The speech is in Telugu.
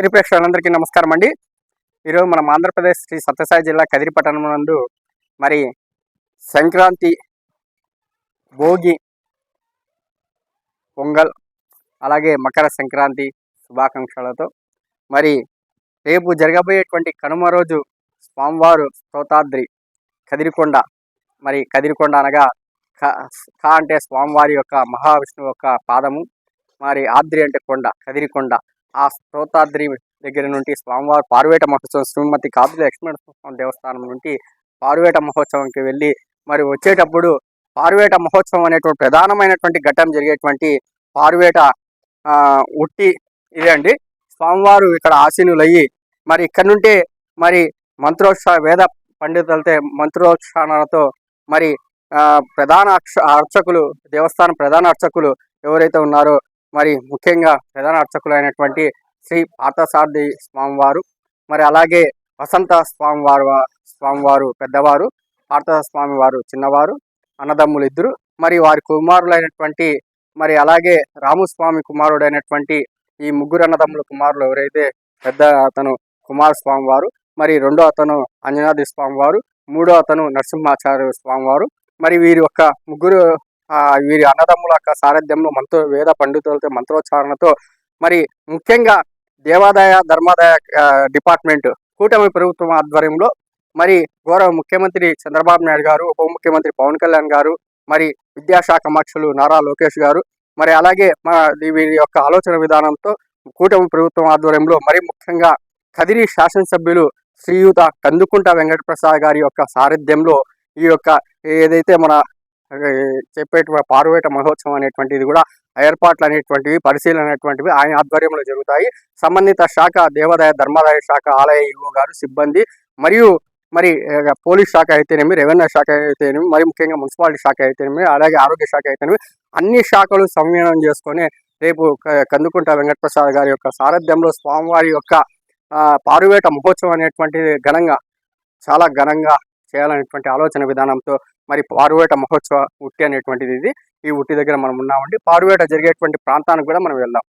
తెలుగు ప్రేక్షకులందరికీ నమస్కారం అండి. ఈరోజు మనం ఆంధ్రప్రదేశ్ శ్రీ సత్యసాయి జిల్లా కదిరి పట్టణం నందు మరి సంక్రాంతి భోగి పొంగల్ అలాగే మకర సంక్రాంతి శుభాకాంక్షలతో మరి రేపు జరగబోయేటువంటి కనుమ రోజు స్వామివారు స్తోతాద్రి కదిరికొండ. మరి కదిరికొండ అనగా కా క అంటే స్వామివారి యొక్క మహావిష్ణువు యొక్క పాదము. మరి ఆద్రి అంటే కొండ కదిరికొండ. ఆ స్తోతాద్రి దగ్గర నుండి స్వామివారి పార్వేట మహోత్సవం శ్రీమతి కాదుల లక్ష్మీ స్వామి దేవస్థానం నుండి పార్వేట మహోత్సవంకి వెళ్ళి మరి వచ్చేటప్పుడు పార్వేట మహోత్సవం అనేటువంటి ప్రధానమైనటువంటి ఘట్టం జరిగేటువంటి పార్వేట ఉట్టి ఇదే అండి. స్వామివారు ఇక్కడ ఆశీనులు అయ్యి మరి ఇక్కడ నుండి మరి మంత్రోత్సవ వేద పండితులతో మంత్రోచ్చారణలతో మరి ప్రధాన అక్ష అర్చకులు దేవస్థానం ప్రధాన అర్చకులు ఎవరైతే ఉన్నారో మరి ముఖ్యంగా ప్రధాన అర్చకులైనటువంటి అయినటువంటి శ్రీ పార్థసారథి స్వామివారు మరి అలాగే వసంత స్వామివారు స్వామివారు పెద్దవారు పార్థ స్వామివారు చిన్నవారు అన్నదమ్ములు ఇద్దరు మరి వారి కుమారులైనటువంటి మరి అలాగే రాముస్వామి కుమారుడైనటువంటి ఈ ముగ్గురు అన్నదమ్ముల కుమారులు ఎవరైతే పెద్ద అతను కుమార స్వామివారు మరి రెండో అతను అంజనాద్రి స్వామివారు మూడో అతను నరసింహాచార్య స్వామివారు మరి వీరి యొక్క ముగ్గురు వీరి అన్నదమ్ముల యొక్క సారథ్యంలో మంత్ర వేద పండితులతో మంత్రోచ్చారణతో మరి ముఖ్యంగా దేవాదాయ ధర్మాదాయ డిపార్ట్మెంట్ కూటమి ప్రభుత్వం ఆధ్వర్యంలో మరి గౌరవ ముఖ్యమంత్రి చంద్రబాబు నాయుడు గారు ఉప ముఖ్యమంత్రి పవన్ కళ్యాణ్ గారు మరి విద్యాశాఖ మక్షులు నారా లోకేష్ గారు మరి అలాగే మా వీరి యొక్క ఆలోచన విధానంతో కూటమి ప్రభుత్వం ఆధ్వర్యంలో మరి ముఖ్యంగా కదిరి శాసనసభ్యులు శ్రీయుత కందుకుంట వెంకటప్రసాద్ గారి యొక్క సారథ్యంలో ఈ యొక్క ఏదైతే మన చెప్పే చెప్పేటువంటి పారువేట మహోత్సవం అనేటువంటిది కూడా ఏర్పాట్లు అనేటువంటివి పరిశీలన అనేటువంటివి ఆయన ఆధ్వర్యంలో జరుగుతాయి. సంబంధిత శాఖ దేవాదాయ ధర్మాదాయ శాఖ ఆలయ ఈవో గారు సిబ్బంది మరియు మరి పోలీస్ శాఖ అయితేనేమి రెవెన్యూ శాఖ అయితేనేమి మరి ముఖ్యంగా మున్సిపాలిటీ శాఖ అయితేనేమి అలాగే ఆరోగ్య శాఖ అయితేనేమి అన్ని శాఖలు సంవిలీనం చేసుకొని రేపు కందుకుంట వెంకటప్రసాద్ గారి యొక్క సారథ్యంలో స్వామివారి యొక్క పారువేట మహోత్సవం అనేటువంటిది ఘనంగా చాలా ఘనంగా చేయాలనేటువంటి ఆలోచన విధానంతో మరి పారువేట మహోత్సవ ఉట్టి అనేటువంటిది ఇది. ఈ ఉట్టి దగ్గర మనం ఉన్నామండి. పారువేట జరిగేటువంటి ప్రాంతానికి కూడా మనం వెళ్దాం.